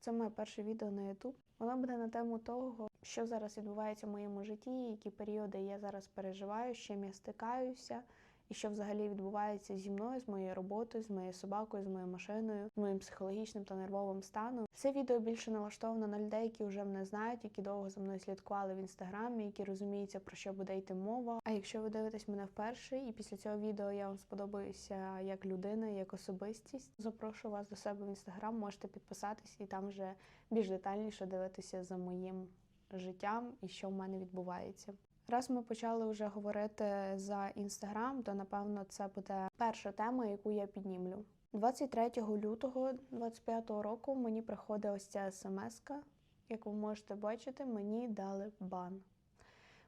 Це моє перше відео на YouTube. Воно буде на тему того, що зараз відбувається в моєму житті, які періоди я зараз переживаю, з чим я стикаюся, і що взагалі відбувається зі мною, з моєю роботою, з моєю собакою, з моєю машиною, з моїм психологічним та нервовим станом. Це відео більше налаштовано на людей, які вже мене знають, які довго за мною слідкували в інстаграмі, які розуміються про що буде йти мова. А якщо ви дивитесь мене вперше, і після цього відео я вам сподобаюся як людина, як особистість, запрошую вас до себе в інстаграм, можете підписатись і там вже більш детальніше дивитися за моїм життям і що в мене відбувається. Раз ми почали вже говорити за інстаграм, то напевно це буде перша тема, яку я піднімлю. 23 лютого 25 року мені приходить ось ця смс-ка. Як ви можете бачити, мені дали бан.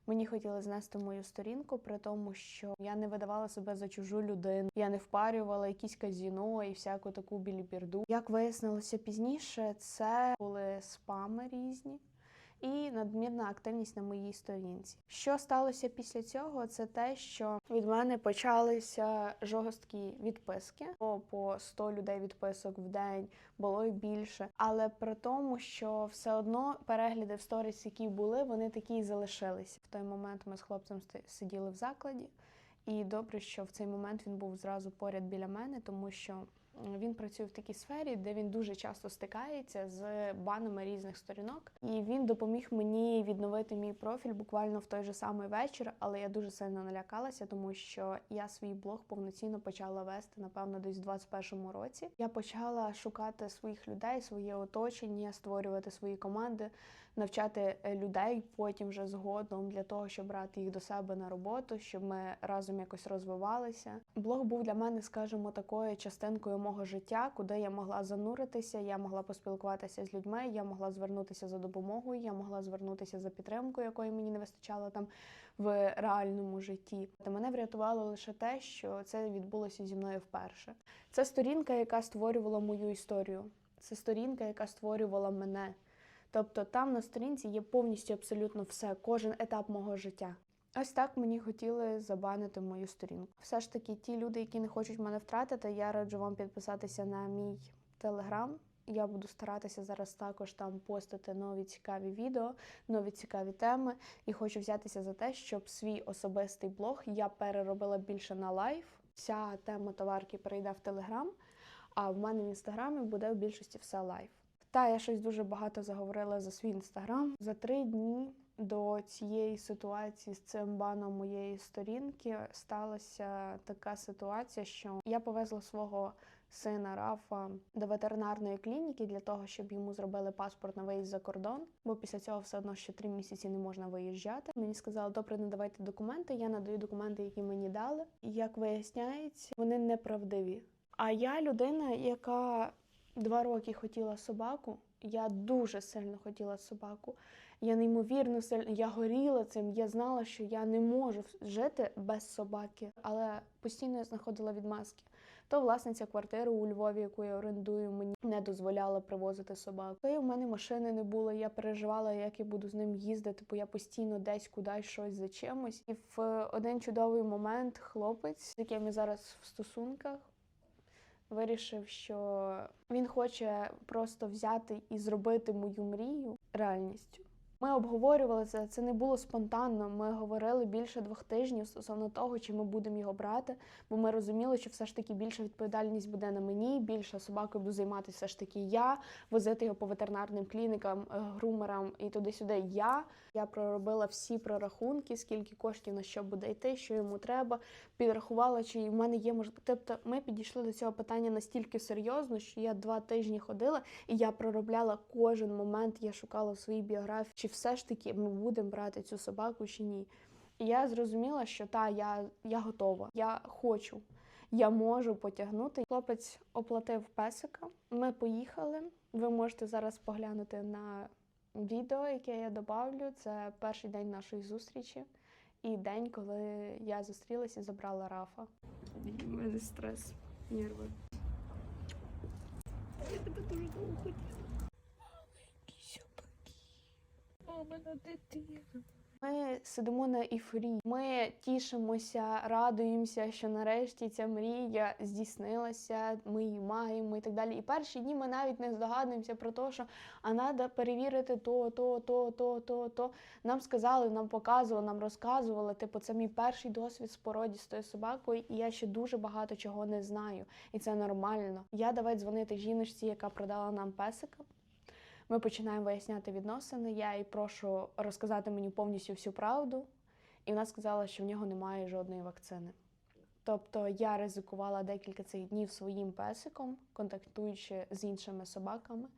Мені хотіли знести мою сторінку, при тому, що я не видавала себе за чужу людину, я не впарювала якісь казіно і всяку таку білібірду. Як вияснилося пізніше, це були спами різні і надмірна активність на моїй сторінці. Що сталося після цього? Це те, що від мене почалися жорсткі відписки. По 100 людей відписок в день, було й більше. Але при тому, що все одно перегляди в сторіс, які були, вони такі й залишилися. В той момент ми з хлопцем сиділи в закладі. І добре, що в цей момент він був зразу поряд біля мене, тому що він працює в такій сфері, де він дуже часто стикається з банами різних сторінок. І він допоміг мені відновити мій профіль буквально в той же самий вечір. Але я дуже сильно налякалася, тому що я свій блог повноцінно почала вести, напевно, десь в 21-му році. Я почала шукати своїх людей, своє оточення, створювати свої команди, навчати е, людей потім вже згодом для того, щоб брати їх до себе на роботу, щоб ми разом якось розвивалися. Блог був для мене, скажімо, такою частинкою мого життя, куди я могла зануритися, я могла поспілкуватися з людьми, я могла звернутися за допомогою, я могла звернутися за підтримкою, якої мені не вистачало там в реальному житті. Та мене врятувало лише те, що це відбулося зі мною вперше. Це сторінка, яка створювала мою історію. Це сторінка, яка створювала мене. Тобто там на сторінці є повністю абсолютно все, кожен етап мого життя. Ось так мені хотіли забанити мою сторінку. Все ж таки, ті люди, які не хочуть мене втратити, я раджу вам підписатися на мій телеграм. Я буду старатися зараз також там постити нові цікаві відео, нові цікаві теми. І хочу взятися за те, щоб свій особистий блог я переробила більше на лайв. Вся тема товарки перейде в телеграм, а в мене в інстаграмі буде в більшості все лайв. Та я щось дуже багато заговорила за свій інстаграм. За три дні до цієї ситуації з цим баном моєї сторінки сталася така ситуація, що я повезла свого сина Рафа до ветеринарної клініки для того, щоб йому зробили паспорт на виїзд за кордон, бо після цього все одно ще три місяці не можна виїжджати. Мені сказали, добре, надавайте документи. Я надаю документи, які мені дали. Як виясняється, вони неправдиві. А я людина, яка два роки хотіла собаку. Я дуже сильно хотіла собаку. Я неймовірно сильно я горіла цим. Я знала, що я не можу жити без собаки, але постійно я знаходила відмазки. То власниця квартири у Львові, яку я орендую, мені не дозволяла привозити собаку. То й у мене машини не було. Я переживала, як я буду з ним їздити, бо я постійно десь кудись щось за чимось. І в один чудовий момент хлопець, з яким я зараз в стосунках, вирішив, що він хоче просто взяти і зробити мою мрію реальністю. Ми обговорювали це, це не було спонтанно. Ми говорили більше двох тижнів стосовно того, чи ми будемо його брати, бо ми розуміли, що все ж таки більша відповідальність буде на мені, більше собакою буду займатися все ж таки я, возити його по ветеринарним клінікам, е, грумерам і туди-сюди. Я я проробила всі прорахунки, скільки коштів на що буде йти, що йому треба. Підрахувала, чи в мене є можливість. Тобто, ми підійшли до цього питання настільки серйозно, що я два тижні ходила, і я проробляла кожен момент. Я шукала в своїй біографії, чи все ж таки ми будемо брати цю собаку чи ні. І я зрозуміла, що та я, я готова, я хочу, я можу потягнути. Хлопець оплатив песика. Ми поїхали. Ви можете зараз поглянути на відео, яке я добавлю. Це перший день нашої зустрічі і день, коли я зустрілася і забрала Рафа. У мене стрес, нерви. Я тебе дуже довго Маленькі дитина. Ми сидимо на іфрі. Ми тішимося, радуємося, що нарешті ця мрія здійснилася. Ми її маємо і так далі. І перші дні ми навіть не здогадуємося про те, що а треба перевірити то, то, то, то, то, то. Нам сказали, нам показували, нам розказували. Типу, це мій перший досвід з породістою собакою, і я ще дуже багато чого не знаю. І це нормально. Я давай дзвонити жіночці, яка продала нам песика. Ми починаємо виясняти відносини. Я їй прошу розказати мені повністю всю правду. І вона сказала, що в нього немає жодної вакцини. Тобто я ризикувала декілька цих днів своїм песиком, контактуючи з іншими собаками,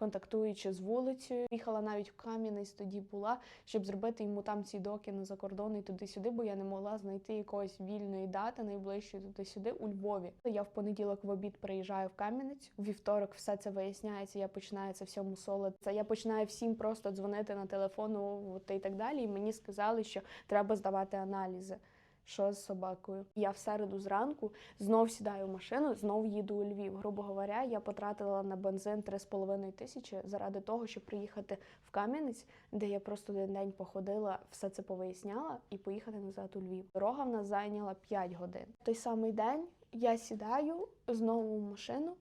контактуючи з вулицею. Їхала навіть в Кам'янець, тоді була, щоб зробити йому там ці доки на закордон і туди-сюди, бо я не могла знайти якоїсь вільної дати найближчої туди-сюди у Львові. Я в понеділок в обід приїжджаю в Кам'янець. У вівторок все це виясняється. Я починаю це всьому солити. Я починаю всім просто дзвонити на телефон от і так далі. І мені сказали, що треба здавати аналізи. Що з собакою? Я в середу зранку знов сідаю в машину, знов їду у Львів. Грубо говоря, я потратила на бензин 3,5 тисячі заради того, щоб приїхати в Кам'янець, де я просто один день походила, все це повиясняла і поїхати назад у Львів. Дорога в нас зайняла 5 годин. Той самий день я сідаю знову в машину,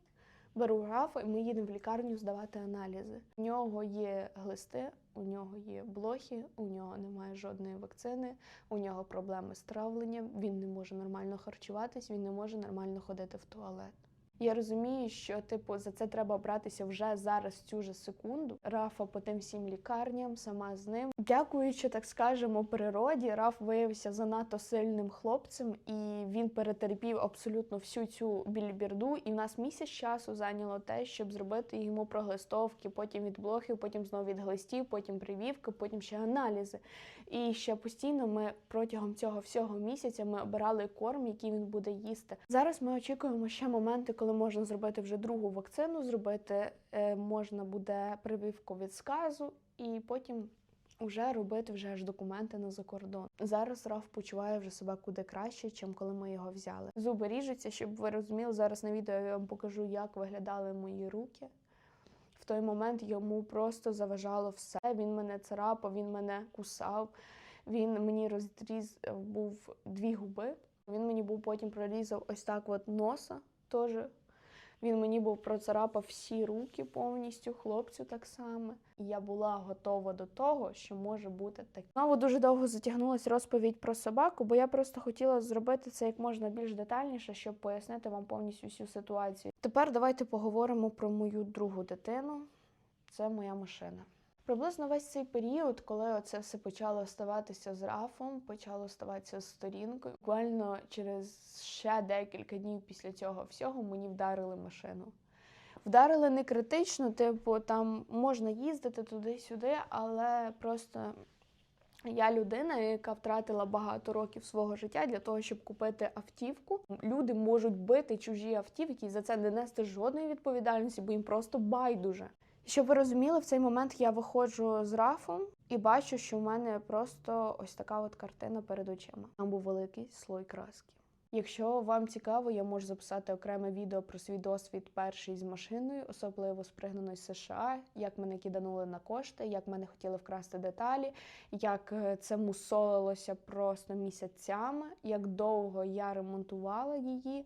беру графа, і ми їдемо в лікарню здавати аналізи. У нього є глисти, у нього є блохи, у нього немає жодної вакцини, у нього проблеми з травленням, він не може нормально харчуватись, він не може нормально ходити в туалет. Я розумію, що типу за це треба братися вже зараз цю же секунду. Рафа по тим всім лікарням, сама з ним. Дякуючи, так скажемо, природі, Раф виявився занадто сильним хлопцем, і він перетерпів абсолютно всю цю більбірду. І в нас місяць часу зайняло те, щоб зробити йому проглистовки, потім від блохів, потім знову від глистів, потім привівки, потім ще аналізи. І ще постійно ми протягом цього всього місяця ми обирали корм, який він буде їсти. Зараз ми очікуємо ще моменти, коли можна зробити вже другу вакцину, зробити е, можна буде прививку від сказу, і потім вже робити вже аж документи на закордон. Зараз Раф почуває вже себе куди краще, чим коли ми його взяли. Зуби ріжуться, щоб ви розуміли. Зараз на відео я вам покажу, як виглядали мої руки. Той момент йому просто заважало все. Він мене царапав, він мене кусав. Він мені розріз був дві губи. Він мені був потім прорізав ось так от носа теж. Він мені був процарапав всі руки повністю, хлопцю так само. І я була готова до того, що може бути так. Знову дуже довго затягнулася розповідь про собаку, бо я просто хотіла зробити це як можна більш детальніше, щоб пояснити вам повністю всю ситуацію. Тепер давайте поговоримо про мою другу дитину. Це моя машина. Приблизно весь цей період, коли оце все почало ставатися з рафом, почало ставатися з сторінкою. Буквально через ще декілька днів після цього всього мені вдарили машину. Вдарили не критично, типу, там можна їздити туди-сюди, але просто я людина, яка втратила багато років свого життя для того, щоб купити автівку. Люди можуть бити чужі автівки і за це не нести жодної відповідальності, бо їм просто байдуже. Щоб ви розуміли, в цей момент я виходжу з рафом і бачу, що в мене просто ось така от картина перед очима. Там був великий слой краски. Якщо вам цікаво, я можу записати окреме відео про свій досвід перший з машиною, особливо спригненої з США, як мене киданули на кошти, як мене хотіли вкрасти деталі, як е, це мусолилося просто місяцями, як довго я ремонтувала її,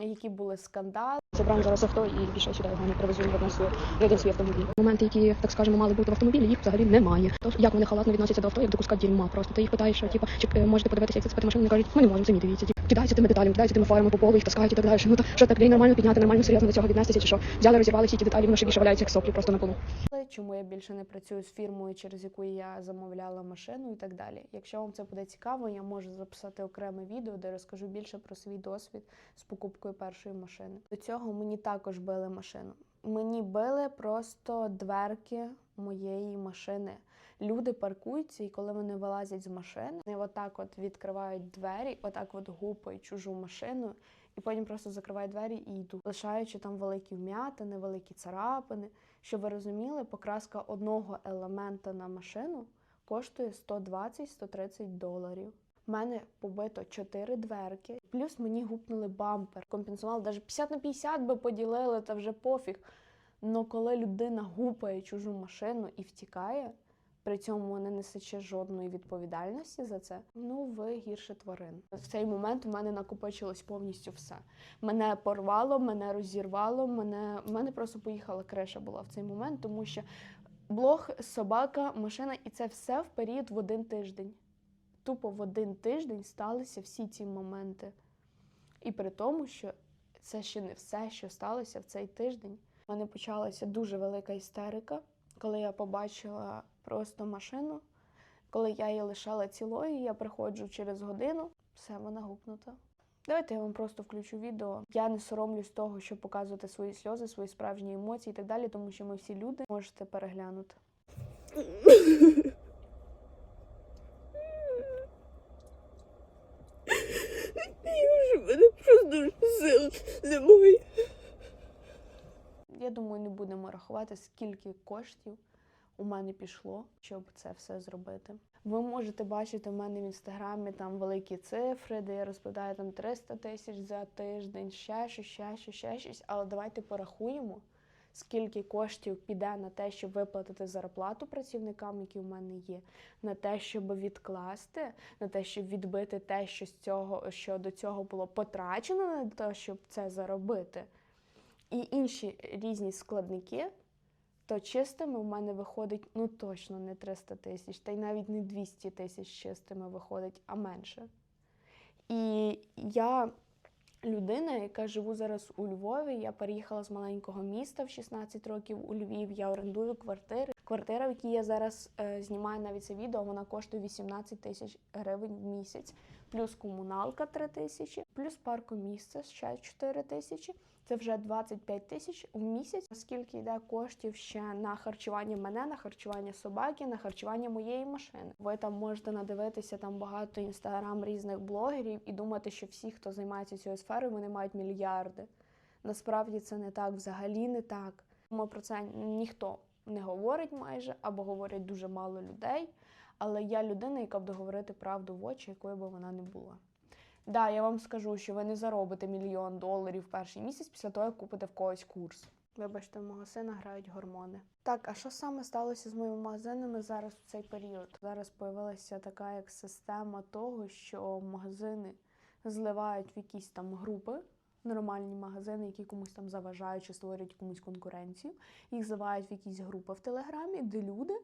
які були скандали. Забрали зараз авто і більше сюди його не привезу в один свій, автомобіль. Моменти, які, так скажемо, мали бути в автомобілі, їх взагалі немає. Тож як вони халатно відносяться до авто, як до куска дерьма просто. Ти їх питаєш, типу, чи е, можете подивитися, як це спити машину, вони кажуть, ми не можемо, самі дивіться. Кидаються тими деталями, кидаються тими фарами по полу, їх таскають і так далі. Ну то що так людей нормально підняти, нормально серйозно до цього віднестися, чи що? Взяли, розірвали всі ті деталі, вони ще більше валяються як соплі просто на полу. чому я більше не працюю з фірмою, через яку я замовляла машину і так далі. Якщо вам це буде цікаво, я можу записати окреме відео, де розкажу більше про свій досвід з покупкою першої машини. До цього мені також били машину. Мені били просто дверки моєї машини. Люди паркуються, і коли вони вилазять з машини, вони отак от відкривають двері, отак от гупають чужу машину, і потім просто закривають двері і йдуть, лишаючи там великі вм'ятини, великі царапини. Щоб ви розуміли, покраска одного елемента на машину коштує 120-130 доларів. У мене побито 4 дверки, плюс мені гупнули бампер. Компенсували навіть 50 на 50 би поділили, та вже пофіг. Но коли людина гупає чужу машину і втікає, при цьому не несучи жодної відповідальності за це, ну ви гірше тварин. В цей момент у мене накопичилось повністю все. Мене порвало, мене розірвало, мене, в мене просто поїхала криша була в цей момент, тому що блог, собака, машина, і це все в період в один тиждень. Тупо в один тиждень сталися всі ці моменти. І при тому, що це ще не все, що сталося в цей тиждень. У мене почалася дуже велика істерика, коли я побачила просто машину. Коли я її лишала цілою, я приходжу через годину, все, вона гукнута. Давайте я вам просто включу відео. Я не соромлюсь того, щоб показувати свої сльози, свої справжні емоції і так далі, тому що ми всі люди можете переглянути. Я вже мене просто сил немає. Я думаю, не будемо рахувати, скільки коштів у мене пішло, щоб це все зробити. Ви можете бачити в мене в інстаграмі там великі цифри, де я розповідаю там 300 тисяч за тиждень, ще щось, ще щось, ще щось. Але давайте порахуємо, скільки коштів піде на те, щоб виплатити зарплату працівникам, які у мене є, на те, щоб відкласти, на те, щоб відбити те, що з цього, що до цього було потрачено на те, щоб це заробити і інші різні складники, то чистими в мене виходить ну точно не 300 тисяч, та й навіть не 200 тисяч чистими виходить, а менше. І я людина, яка живу зараз у Львові. Я переїхала з маленького міста в 16 років у Львів. Я орендую квартири. Квартира, в якій я зараз е, знімаю навіть це відео, вона коштує 18 тисяч гривень в місяць, плюс комуналка 3 тисячі, плюс паркомісце ще 4 тисячі. Це вже 25 тисяч в місяць. Скільки йде коштів ще на харчування мене, на харчування собаки, на харчування моєї машини. Ви там можете надивитися там багато інстаграм різних блогерів і думати, що всі, хто займається цією сферою, вони мають мільярди. Насправді це не так, взагалі не так. Ми про це ніхто не говорить майже або говорять дуже мало людей. Але я людина, яка буде говорити правду в очі, якою би вона не була. Да, я вам скажу, що ви не заробите мільйон доларів перший місяць після того, як купите в когось курс. Вибачте, в сина грають гормони. Так, а що саме сталося з моїми магазинами зараз в цей період? Зараз появилася така як система того, що магазини зливають в якісь там групи. Нормальні магазини, які комусь там заважають чи створюють комусь конкуренцію, їх зливають в якісь групи в Телеграмі, де люди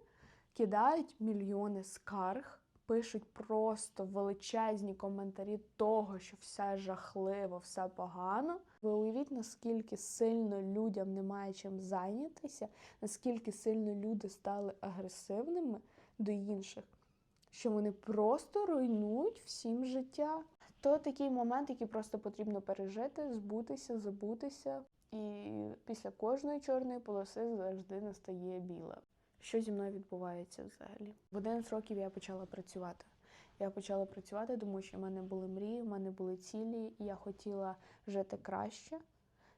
кидають мільйони скарг, пишуть просто величезні коментарі того, що все жахливо, все погано. Ви уявіть, наскільки сильно людям немає чим зайнятися, наскільки сильно люди стали агресивними до інших, що вони просто руйнують всім життя. То такий момент, який просто потрібно пережити, збутися, забутися. І після кожної чорної полоси завжди настає біла. Що зі мною відбувається взагалі? В 11 років я почала працювати. Я почала працювати, тому що в мене були мрії, в мене були цілі, і я хотіла жити краще,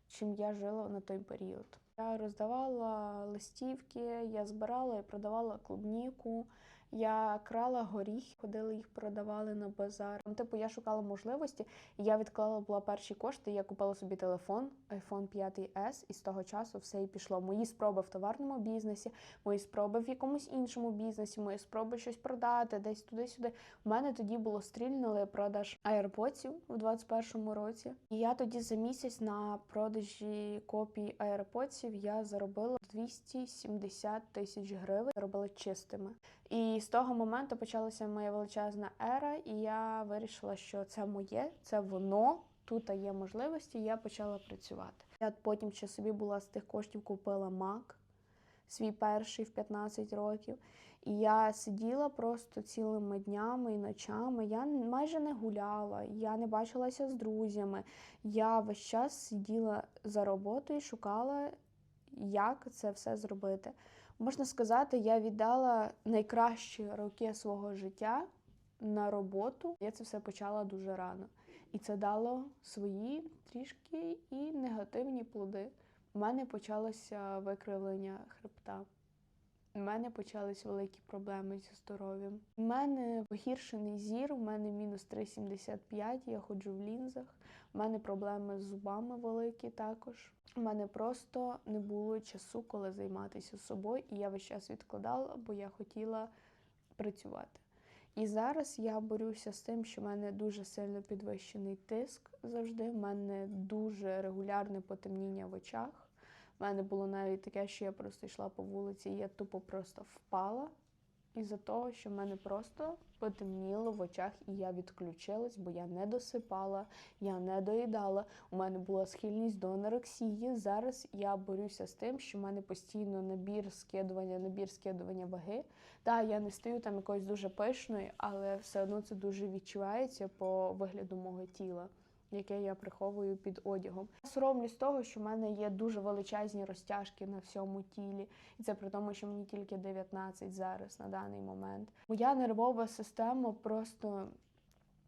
чим я жила на той період. Я роздавала листівки, я збирала і продавала клубніку. Я крала горіх, ходили їх продавали на базар. Ну, Типу, я шукала можливості, я відклала була перші кошти. Я купила собі телефон, iPhone 5S, і з того часу все і пішло. Мої спроби в товарному бізнесі, мої спроби в якомусь іншому бізнесі, мої спроби щось продати, десь туди-сюди. У мене тоді було стрільнули продаж аероподсів у 21-му році. І я тоді за місяць на продажі копій аероподсів я заробила 270 тисяч гривень, заробила чистими. І з того моменту почалася моя величезна ера, і я вирішила, що це моє, це воно. Тут є можливості, я почала працювати. Я потім ще собі була з тих коштів купила Mac, свій перший в 15 років. І я сиділа просто цілими днями і ночами. Я майже не гуляла, я не бачилася з друзями. Я весь час сиділа за роботою і шукала, як це все зробити. Можна сказати, я віддала найкращі роки свого життя на роботу. Я це все почала дуже рано. І це дало свої трішки і негативні плоди. У мене почалося викривлення хребта. У мене почались великі проблеми зі здоров'ям. У мене погіршений зір, у мене мінус 3,75, я ходжу в лінзах. У мене проблеми з зубами великі також. У мене просто не було часу, коли займатися собою, і я весь час відкладала, бо я хотіла працювати. І зараз я борюся з тим, що в мене дуже сильно підвищений тиск завжди. У мене дуже регулярне потемніння в очах. У мене було навіть таке, що я просто йшла по вулиці, і я тупо просто впала із-за того, що в мене просто потемніло в очах, і я відключилась, бо я не досипала, я не доїдала. У мене була схильність до анорексії. Зараз я борюся з тим, що в мене постійно набір скидування, набір скидування ваги. Так, я не стою там якоюсь дуже пишною, але все одно це дуже відчувається по вигляду мого тіла. Яке я приховую під одягом. Соромлюсь того, що в мене є дуже величезні розтяжки на всьому тілі, і це при тому, що мені тільки 19 зараз на даний момент. Моя нервова система просто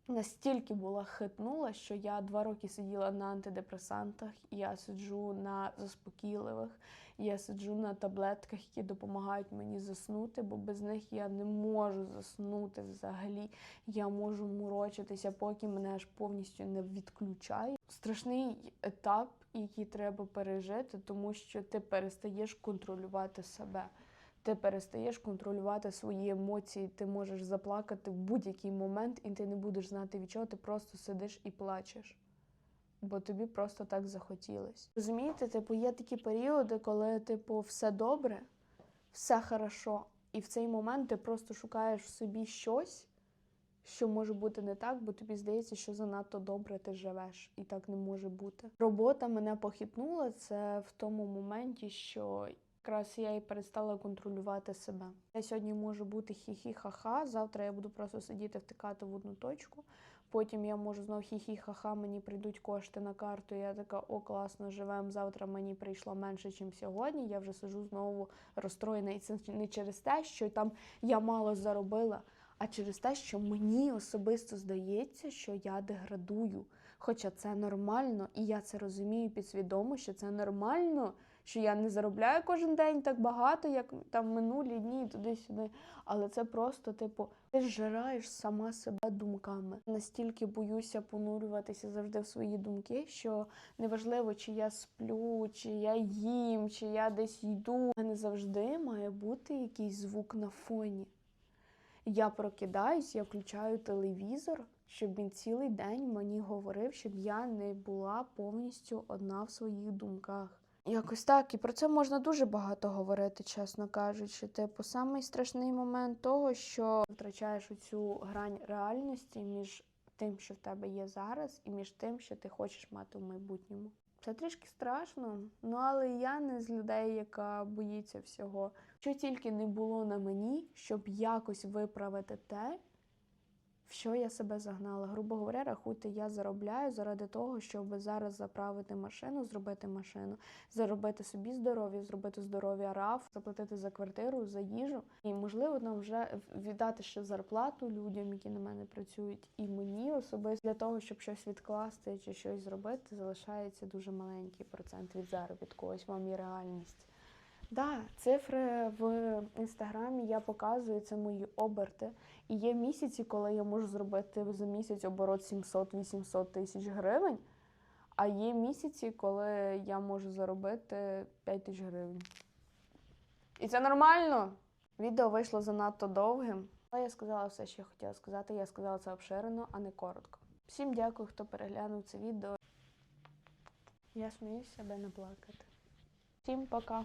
настільки була хитнула, що я два роки сиділа на антидепресантах, я сиджу на заспокійливих, я сиджу на таблетках, які допомагають мені заснути, бо без них я не можу заснути взагалі. Я можу мурочитися, поки мене аж повністю не відключає. Страшний етап, який треба пережити, тому що ти перестаєш контролювати себе. Ти перестаєш контролювати свої емоції, ти можеш заплакати в будь-який момент, і ти не будеш знати від чого, ти просто сидиш і плачеш. Бо тобі просто так захотілось. Розумієте, типу, є такі періоди, коли, типу, все добре, все хорошо, і в цей момент ти просто шукаєш в собі щось, що може бути не так, бо тобі здається, що занадто добре ти живеш, і так не може бути. Робота мене похитнула це в тому моменті, що якраз я і перестала контролювати себе. Я сьогодні можу бути хі-хі-ха-ха, завтра я буду просто сидіти втикати в одну точку. Потім я можу знов хі-хі-ха-ха, мені прийдуть кошти на карту. Я така, о, класно, живем. Завтра мені прийшло менше, ніж сьогодні. Я вже сижу знову розстроєна. І це не через те, що там я мало заробила, а через те, що мені особисто здається, що я деградую. Хоча це нормально, і я це розумію підсвідомо, що це нормально, що я не заробляю кожен день так багато, як там минулі дні туди-сюди. Але це просто, типу, ти зжираєш сама себе думками. Настільки боюся понурюватися завжди в свої думки, що неважливо, чи я сплю, чи я їм, чи я десь йду. У мене завжди має бути якийсь звук на фоні. Я прокидаюсь, я включаю телевізор, щоб він цілий день мені говорив, щоб я не була повністю одна в своїх думках. Якось так, і про це можна дуже багато говорити, чесно кажучи. Типу, самий страшний момент того, що втрачаєш оцю грань реальності між тим, що в тебе є зараз, і між тим, що ти хочеш мати в майбутньому. Це трішки страшно, ну але я не з людей, яка боїться всього. Що тільки не було на мені, щоб якось виправити те, що я себе загнала. Грубо говоря, рахуйте, я заробляю заради того, щоб зараз заправити машину, зробити машину, заробити собі здоров'я, зробити здоров'я РАФ, заплатити за квартиру, за їжу. І можливо нам вже віддати ще зарплату людям, які на мене працюють, і мені особисто для того, щоб щось відкласти чи щось зробити, залишається дуже маленький процент від заробітку. Ось вам і реальність. Да, цифри в інстаграмі я показую це мої оберти. І є місяці, коли я можу зробити за місяць оборот 700-800 тисяч гривень. А є місяці, коли я можу заробити 5 тисяч гривень. І це нормально. Відео вийшло занадто довгим. Але я сказала все, що я хотіла сказати. Я сказала це обширено, а не коротко. Всім дякую, хто переглянув це відео. Я сміюсь себе не плакати. Всім пока.